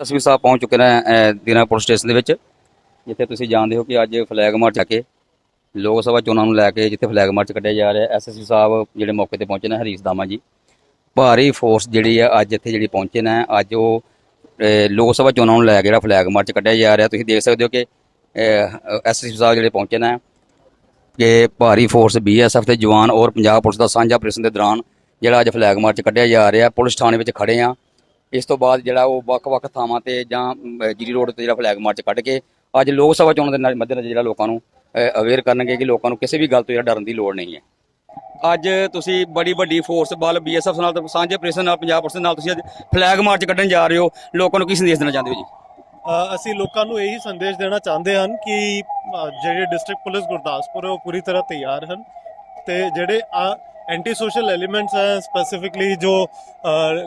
ਤਸਵੀਰ ਸਾਹਿਬ ਪਹੁੰਚ ਚੁੱਕੇ ਨੇ ਅਹ, ਪੁਲਿਸ ਸਟੇਸ਼ਨ ਦੇ ਵਿੱਚ ਜਿੱਥੇ ਤੁਸੀਂ ਜਾਣਦੇ ਹੋ ਕਿ ਅੱਜ ਫਲੈਗ ਮਾਰਚ ਆ ਕੇ ਲੋਕ ਸਭਾ ਚੋਣਾਂ ਨੂੰ ਲੈ ਕੇ ਜਿੱਥੇ ਫਲੈਗ ਮਾਰਚ ਕੱਢਿਆ ਜਾ ਰਿਹਾ। ਐਸਐਸਪੀ ਸਾਹਿਬ ਜਿਹੜੇ ਮੌਕੇ ਤੇ ਪਹੁੰਚੇ ਨੇ ਹਰੀਸ਼ ਦਾਮਾ ਜੀ। ਭਾਰੀ ਫੋਰਸ ਜਿਹੜੀ ਆ ਅੱਜ ਇੱਥੇ ਜਿਹੜੀ ਪਹੁੰਚੇ ਨੇ ਅੱਜ ਉਹ ਲੋਕ ਸਭਾ ਚੋਣਾਂ ਨੂੰ ਲੈ ਕੇ ਜਿਹੜਾ ਫਲੈਗ ਮਾਰਚ ਕੱਢਿਆ ਜਾ ਰਿਹਾ। ਤੁਸੀਂ ਦੇਖ ਸਕਦੇ ਹੋ ਕਿ ਐਸਐਸਪੀ ਸਾਹਿਬ ਜਿਹੜੇ ਪਹੁੰਚੇ ਨੇ ਕਿ ਭਾਰੀ ਫੋਰਸ ਬੀਐਸਐਫ ਦੇ ਜਵਾਨ ਔਰ ਪੰਜਾਬ ਪੁਲਿਸ ਦਾ ਸਾਂਝਾ ਆਪਰੇਸ਼ਨ ਦੇ ਦੌਰਾਨ ਜਿਹੜਾ ਅੱਜ ਫਲੈਗ ਮਾਰਚ ਕੱਢਿਆ ਜਾ ਰਿਹਾ। ਪੁਲਿਸ ਥਾਣੇ ਵਿੱਚ ਖੜੇ ਆ। ਇਸ ਤੋਂ ਬਾਅਦ ਜਿਹੜਾ ਉਹ ਵੱਖ-ਵੱਖ ਥਾਵਾਂ ਤੇ ਜਾਂ ਜੀਰੀ ਰੋਡ ਤੇ ਜਿਹੜਾ ਫਲੈਗ ਮਾਰਚ ਕੱਢ ਕੇ ਅੱਜ ਲੋਕ ਸਭਾ ਚੋਣਾਂ ਦੇ ਨਾਲ- ਮੱਦੇਨਜ਼ਰ ਜਿਹੜਾ ਲੋਕਾਂ ਨੂੰ ਅਵੇਅਰ ਕਰਨਗੇ ਕਿ ਲੋਕਾਂ ਨੂੰ ਕਿਸੇ ਵੀ ਗੱਲ ਤੋਂ ਜਿਹੜਾ ਡਰਨ ਦੀ ਲੋੜ ਨਹੀਂ ਹੈ। ਅੱਜ ਤੁਸੀਂ ਬੜੀ ਵੱਡੀ ਫੋਰਸ ਬਲ ਬੀਐਸਐਫ ਨਾਲ ਤੇ ਸਾਂਝੇ ਆਪਰੇਸ਼ਨ ਨਾਲ ਪੰਜਾਬ ਪੁਲਿਸ ਨਾਲ ਤੁਸੀਂ ਅੱਜ ਫਲੈਗ ਮਾਰਚ ਕੱਢਣ ਜਾ ਰਹੇ ਹੋ। ਲੋਕਾਂ ਨੂੰ ਕੀ ਸੰਦੇਸ਼ ਦੇਣਾ ਚਾਹੁੰਦੇ ਹੋ ਜੀ? ਅਸੀਂ ਲੋਕਾਂ ਨੂੰ ਇਹੀ ਸੰਦੇਸ਼ ਦੇਣਾ ਚਾਹੁੰਦੇ ਹਨ ਕਿ ਜਿਹੜੇ ਡਿਸਟ੍ਰਿਕਟ ਪੁਲਿਸ ਗੁਰਦਾਸਪੁਰ ਹੈ ਉਹ ਪੂਰੀ ਤਰ੍ਹਾਂ ਤਿਆਰ ਹਨ ਤੇ ਜਿਹੜੇ ਐਂਟੀ ਸੋਸ਼ਲ ਐਲੀਮੈਂਟਸ ਹੈ ਸਪੈਸੀਫਿਕਲੀ ਜੋ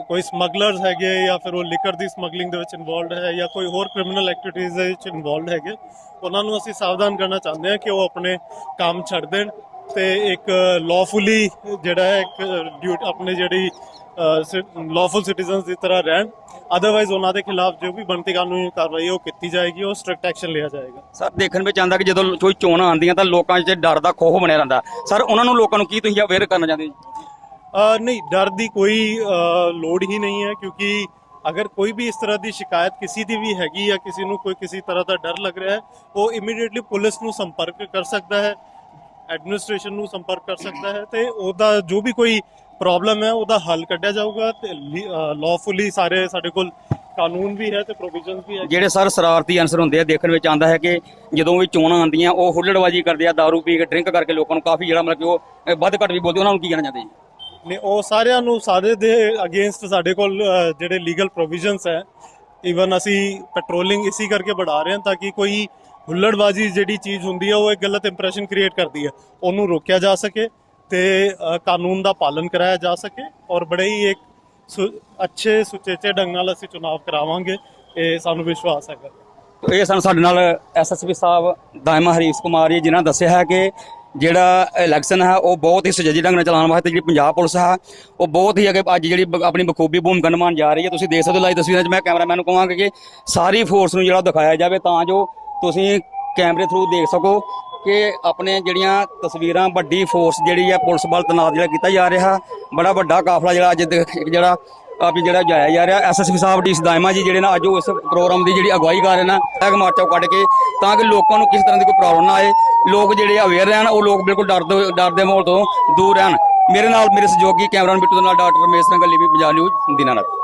ਕੋਈ ਸਮਗਲਰਸ ਹੈਗੇ ਜਾਂ ਫਿਰ ਉਹ ਲਿਕਰ ਦੀ ਸਮਗਲਿੰਗ ਦੇ ਵਿੱਚ ਇਨਵੋਲਡ ਹੈ ਜਾਂ ਕੋਈ ਹੋਰ ਕ੍ਰਿਮੀਨਲ ਐਕਟੀਵਿਟੀਜ਼ ਦੇ ਵਿੱਚ ਇਨਵੋਲਡ ਹੈਗੇ, ਉਹਨਾਂ ਨੂੰ ਅਸੀਂ ਸਾਵਧਾਨ ਕਰਨਾ ਚਾਹੁੰਦੇ ਹਾਂ ਕਿ ਉਹ ਆਪਣੇ ਕੰਮ ਛੱਡ ਦੇਣ ਤੇ ਇੱਕ ਲਾਫੁਲੀ ਜਿਹੜਾ ਹੈ, ਇੱਕ ਡਿਊਟੀ ਆਪਣੀ ਜਿਹੜੀ ਲਾਫੁਲ ਸਿਟੀਜ਼ਨਸ ਦੀ ਤਰ੍ਹਾਂ ਰਹਿਣ। ਅਦਰਵਾਈਜ਼ ਉਹਨਾਂ ਦੇ ਖਿਲਾਫ ਜੋ ਵੀ ਬਣਤੀ ਕਾਨੂੰਨੀ ਕਾਰਵਾਈ ਹੈ ਉਹ ਕੀਤੀ ਜਾਏਗੀ ਉਹ ਸਟ੍ਰਿਕਟ ਐਕਸ਼ਨ ਲਿਆ ਜਾਏਗਾ ਸਰ ਦੇਖਣ ਵਿੱਚ ਆਉਂਦਾ ਕਿ ਜਦੋਂ ਕੋਈ ਚੋਣਾਂ ਆਉਂਦੀਆਂ ਤਾਂ ਲੋਕਾਂ 'ਚ ਡਰ ਦਾ ਖੋਹ ਬਣਿਆ ਰਹਿੰਦਾ ਸਰ ਉਹਨਾਂ ਨੂੰ ਲੋਕਾਂ ਨੂੰ ਕੀ ਤੁਸੀਂ ਅਵੇਅਰ ਕਰਨਾ ਚਾਹੁੰਦੇ ਹੋ ਜੀ? ਅ, ਨਹੀਂ ਡਰ ਦੀ ਕੋਈ ਲੋੜ ਹੀ ਨਹੀਂ ਹੈ ਕਿਉਂਕਿ ਅਗਰ ਕੋਈ ਵੀ ਇਸ ਤਰ੍ਹਾਂ ਦੀ ਸ਼ਿਕਾਇਤ ਕਿਸੇ ਦੀ ਵੀ ਹੈਗੀ ਜਾਂ ਕਿਸੇ ਨੂੰ ਕੋਈ ਕਿਸੇ ਤਰ੍ਹਾਂ ਦਾ ਡਰ ਲੱਗ ਰਿਹਾ ਹੈ ਉਹ ਇਮੀਡੀਏਟਲੀ ਪੁਲਿਸ ਨੂੰ ਸੰਪਰਕ ਕਰ ਸਕਦਾ ਹੈ ਐਡਮਿਨਿਸਟ੍ਰੇਸ਼ਨ ਨੂੰ ਸੰਪਰਕ ਕਰ ਸਕਦਾ ਹੈ ਤੇ ਉਹਦਾ ਜੋ ਵੀ ਕੋਈ ਪ੍ਰੋਬਲਮ ਹੈ ਉਹਦਾ ਹੱਲ ਕੱਢਿਆ ਜਾਊਗਾ ਤੇ ਲਾਫੁਲੀ ਸਾਰੇ ਸਾਡੇ ਕੋਲ ਕਾਨੂੰਨ ਵੀ ਹੈ ਤੇ ਪ੍ਰੋਵੀਜ਼ਨਸ ਵੀ ਹੈ। ਜਿਹੜੇ ਸਰ ਸ਼ਰਾਰਤੀ ਅਨਸਰ ਹੁੰਦੇ ਆ ਦੇਖਣ ਵਿੱਚ ਆਉਂਦਾ ਹੈ ਕਿ ਜਦੋਂ ਵੀ ਚੋਣਾਂ ਆਉਂਦੀਆਂ ਉਹ ਹੁੱਲੜਬਾਜੀ ਕਰਦੇ ਆ दारू ਪੀ ਕੇ ਡਰਿੰਕ ਕਰਕੇ ਲੋਕਾਂ ਨੂੰ ਕਾਫੀ ਜਿਹੜਾ ਮਤਲਬ ਕਿ ਉਹ ਵੱਧ ਘੱਟ ਵੀ ਬੋਲਦੇ ਉਹਨਾਂ ਨੂੰ ਕੀ ਕਹਿਣਾ ਚਾਹੁੰਦੇ ਜੀ? ਨੇ ਉਹ ਸਾਰਿਆਂ ਨੂੰ ਸਾਰੇ ਦੇ ਅਗੇਂਸਟ ਸਾਡੇ ਕੋਲ ਜਿਹੜੇ ਲੀਗਲ ਪ੍ਰੋਵੀਜ਼ਨਸ ਹੈ ਈਵਨ ਅਸੀਂ ਪੈਟਰੋਲਿੰਗ ਇਸੀ ਕਰਕੇ ਵਧਾ ਰਹੇ ਹਾਂ ਤਾਂ ਕਿ ਕੋਈ ਹੁੱਲੜਬਾਜ਼ੀ ਜਿਹੜੀ ਚੀਜ਼ ਹੁੰਦੀ ਹੈ ਉਹ ਇੱਕ ਗਲਤ ਇੰਪ੍ਰੈਸ਼ਨ ਕ੍ਰੀਏਟ ਕਰਦੀ ਹੈ ਉਹਨੂੰ ਰੋਕਿਆ ਜਾ ਸਕੇ। ਤੇ ਕਾਨੂੰਨ ਦਾ ਪਾਲਨ ਕਰਾਇਆ ਜਾ ਸਕੇ ਔਰ ਬੜੇ ਹੀ ਇੱਕ ਸੁ- ਅੱਛੇ ਸੁਚੇਚੇ ਢੰਗ ਨਾਲ ਅਸੀਂ ਚੁਣਾਵ ਕਰਾਵਾਂਗੇ, ਇਹ ਸਾਨੂੰ ਵਿਸ਼ਵਾਸ ਹੈਗਾ। ਇਹ ਸਾਨੂੰ ਸਾਡੇ ਨਾਲ ਐਸਐਸਪੀ ਸਾਹਿਬ, ਦਾਇਮਾ ਹਰੀਸ਼ ਕੁਮਾਰ ਜੀ, ਜਿਨ੍ਹਾਂ ਦੱਸਿਆ ਹੈ ਕਿ ਜਿਹੜਾ ਇਲੈਕਸ਼ਨ ਹੈ, ਉਹ ਬਹੁਤ ਹੀ ਸੁਚੱਜੀ ਢੰਗ ਨਾਲ ਚਲਾਉਣ ਵਾਸਤੇ ਜਿਹੜੀ ਪੰਜਾਬ ਪੁਲਿਸ ਹੈ, ਉਹ ਬਹੁਤ ਹੀ ਅੱਗੇ ਅੱਜ ਜਿਹੜੀ ਬ- ਆਪਣੀ ਬਖੂਬੀ ਭੂਮਿਕਾ ਨਿਭਾਉਣ ਜਾ ਰਹੀ ਹੈ। ਤੁਸੀਂ ਦੇਖ ਸਕਦੇ ਹੋ ਲਾਈਵ ਤਸਵੀਰਾਂ 'ਚ ਮੈਂ ਕੈਮਰਾਮੈਨ ਨੂੰ ਕਹਾਂਗਾ ਕਿ ਸਾਰੀ ਫੋਰਸ ਨੂੰ ਜਿਹੜਾ ਦਿਖਾਇਆ ਜਾਵੇ, ਤਾਂ ਜੋ ਤੁਸੀਂ ਕੈਮਰੇ ਥਰੂ ਦੇਖ ਸਕੋ। ਕਿ ਆਪਣੇ ਜਿਹੜੀਆਂ ਤਸਵੀਰਾਂ, ਵੱਡੀ ਫੋਰਸ ਜਿਹੜੀ ਆ ਪੁਲਿਸ ਬਲ ਤੈਨਾਤ ਜਿਹੜਾ ਕੀਤਾ ਜਾ ਰਿਹਾ, ਬੜਾ ਵੱਡਾ ਕਾਫਲਾ ਜਿਹੜਾ ਅੱਜ ਜਿਹੜਾ ਆਪੀ ਜਿਹੜਾ ਜਾਇਆ ਜਾ ਰਿਹਾ। ਐਸਐਸਪੀ ਸਾਹਿਬ, ਡੀ ਸਦਾਇਮਾ ਜੀ ਜਿਹੜੇ ਨਾ ਅੱਜ ਉਹ ਇਸ ਪ੍ਰੋਗਰਾਮ ਦੀ ਜਿਹੜੀ ਅਗਵਾਈ ਕਰ ਰਹੇ ਨੇ ਫਲੈਗ ਮਾਰਚਾ ਕੱਢ ਕੇ ਤਾਂ ਕਿ ਲੋਕਾਂ ਨੂੰ ਕਿਸੇ ਤਰ੍ਹਾਂ ਦੀ ਕੋਈ ਪ੍ਰੋਬਲਮ ਨਾ ਆਏ। ਲੋਕ ਜਿਹੜੇ ਅਵੇਅਰ ਰਹਿਣ, ਉਹ ਲੋਕ ਬਿਲਕੁਲ ਡਰ ਤੋਂ ਡਰ ਦੇ ਮਾਹੌਲ ਤੋਂ ਦੂਰ ਰਹਿਣ। ਮੇਰੇ ਨਾਲ ਮੇਰੇ ਸਹਿਯੋਗੀ ਕੈਮਰਾਮੈਨ ਬਿੱਟੂ ਦੇ ਨਾਲ ਡਾਕਟਰ ਰਮੇਸ਼ ਸਿੰਘ ਲਿਵੀ ਪੰਜਾਬ ਨਿਊਜ਼ ਦੀਨਾਨਾਥ